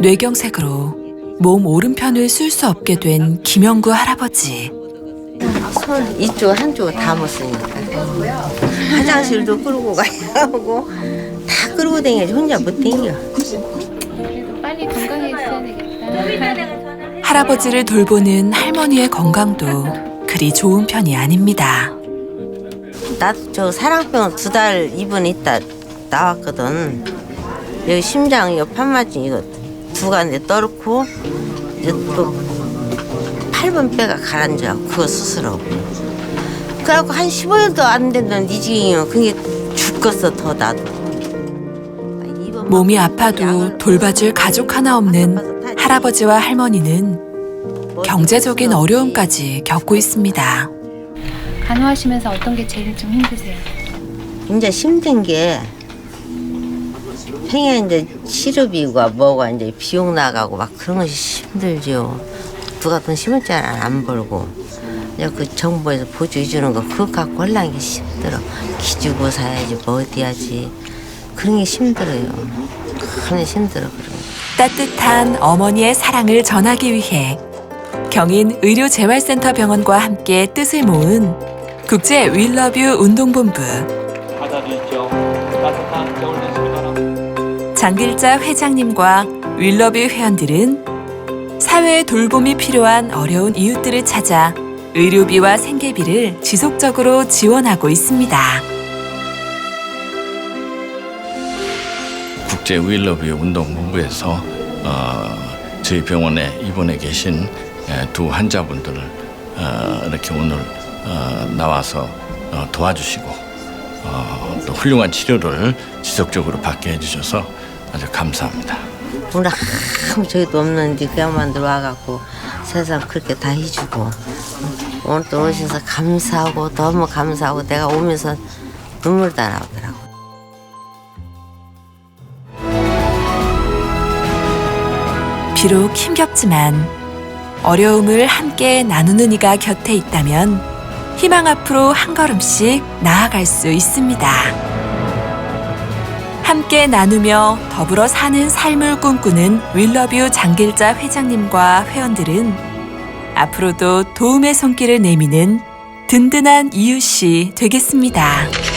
뇌경색으로 몸 오른편을 쓸 수 없게 된 김영구 할아버지. 손 이쪽 한쪽 다 못 쓰니까 화장실도 끌고 가야 하고 다 끌고 다녀야지 혼자 못 다녀. 빨리 건강해져야 되겠다. 할아버지를 돌보는 할머니의 건강도 그리 좋은 편이 아닙니다. 나도 저 사랑병 두 달 입원 있다 나왔거든. 여기 심장 이 판마진 이거 두간에 떨고 이제 또 8번 뼈가 가라앉아 그거 수술하고 그래갖고 한 15일도 안 된다는 니 지경이면 그게 죽겠어 더 나도. 몸이 아파도 돌봐줄 가족 하나 없는 할아버지와 할머니는 경제적인 어려움까지 겪고 있습니다. 간호하시면서 어떤 게 제일 좀 힘드세요? 이제 힘든 게 행여 이제 치료비가 뭐가 이제 비용 나가고 막 그런 것이 힘들죠. 누가 돈 심을 줄 알아 안 벌고 이제 그 정부에서 보조해 주는 거 그거 갖고 하려는 게 힘들어. 기주고 사야지 뭐 어디 하지 그런 게 힘들어요. 그런 힘들어 그런 게. 따뜻한 어머니의 사랑을 전하기 위해 경인 의료재활센터 병원과 함께 뜻을 모은 국제 윌러뷰 운동본부. 장길자 회장님과 윌러뷰 회원들은 사회의 돌봄이 필요한 어려운 이웃들을 찾아 의료비와 생계비를 지속적으로 지원하고 있습니다. 국제 윌러뷰 운동본부에서 어, 저희 병원에 입원해 계신 에, 두 환자분들을 어, 이렇게 오늘 어, 나와서 어, 도와주시고 어, 또 훌륭한 치료를 지속적으로 받게 해주셔서 아주 감사합니다. 오늘 아무 저희도 없는데 그냥만 들어와갖고 세상 그렇게 다 해주고 오늘 또 오셔서 감사하고 너무 감사하고 내가 오면서 눈물 다 나오더라고. 비록 힘겹지만 어려움을 함께 나누는 이가 곁에 있다면 희망 앞으로 한 걸음씩 나아갈 수 있습니다. 함께 나누며 더불어 사는 삶을 꿈꾸는 윌러뷰 장길자 회장님과 회원들은 앞으로도 도움의 손길을 내미는 든든한 이웃이 되겠습니다.